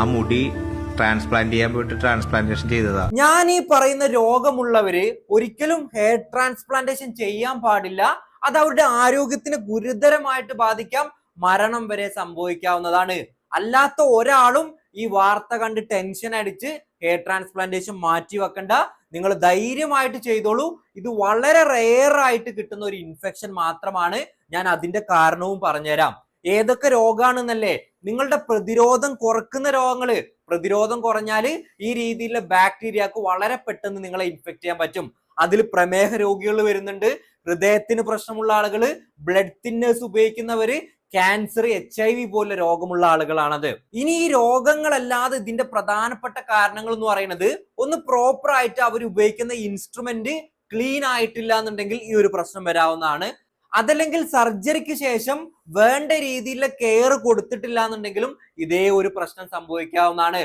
ആ മുടി ട്രാൻസ്പ്ലാന്റ് ചെയ്യാൻ പോയിട്ട് ട്രാൻസ്പ്ലാന്റേഷൻ ചെയ്തതാ. ഞാൻ ഈ പറയുന്ന രോഗമുള്ളവര് ഒരിക്കലും ഹെയർ ട്രാൻസ്പ്ലാന്റേഷൻ ചെയ്യാൻ പാടില്ല. അത് അവരുടെ ആരോഗ്യത്തിന് ഗുരുതരമായിട്ട് ബാധിക്കാം. മരണം വരെ സംഭവിക്കാവുന്നതാണ്. അല്ലാത്ത ഒരാളും ഈ വാർത്ത കണ്ട് ടെൻഷൻ അടിച്ച് ഹെയർ ട്രാൻസ്പ്ലാന്റേഷൻ മാറ്റി വെക്കണ്ട. നിങ്ങൾ ധൈര്യമായിട്ട് ചെയ്തോളൂ. ഇത് വളരെ റെയർ ആയിട്ട് കിട്ടുന്ന ഒരു ഇൻഫെക്ഷൻ മാത്രമാണ്. ഞാൻ അതിന്റെ കാരണവും പറഞ്ഞുതരാം. ഏതൊക്കെ രോഗാണെന്നല്ലേ? നിങ്ങളുടെ പ്രതിരോധം കുറക്കുന്ന രോഗങ്ങൾ പ്രതിരോധം കുറഞ്ഞാൽ ഈ രീതിയിലുള്ള ബാക്ടീരിയക്ക് വളരെ പെട്ടെന്ന് നിങ്ങളെ ഇൻഫെക്ട് ചെയ്യാൻ പറ്റും. അതിൽ പ്രമേഹ രോഗികൾ വരുന്നുണ്ട്. ഹൃദയത്തിന് പ്രശ്നമുള്ള ആളുകൾ ബ്ലഡ് തിന്നേഴ്സ് ഉപയോഗിക്കുന്നവര് ക്യാൻസർ എച്ച് ഐ വി പോലുള്ള രോഗമുള്ള ആളുകളാണത്. ഇനി ഈ രോഗങ്ങളല്ലാതെ ഇതിന്റെ പ്രധാനപ്പെട്ട കാരണങ്ങൾ എന്ന് പറയുന്നത് ഒന്ന് പ്രോപ്പർ ആയിട്ട് അവർ ഉപയോഗിക്കുന്ന ഇൻസ്ട്രുമെന്റ് ക്ലീൻ ആയിട്ടില്ല എന്നുണ്ടെങ്കിൽ ഈ ഒരു പ്രശ്നം വരാവുന്നതാണ്. അതല്ലെങ്കിൽ സർജറിക്ക് ശേഷം വേണ്ട രീതിയിലുള്ള കെയർ കൊടുത്തിട്ടില്ല എന്നുണ്ടെങ്കിലും ഇതേ ഒരു പ്രശ്നം സംഭവിക്കാവുന്നതാണ്.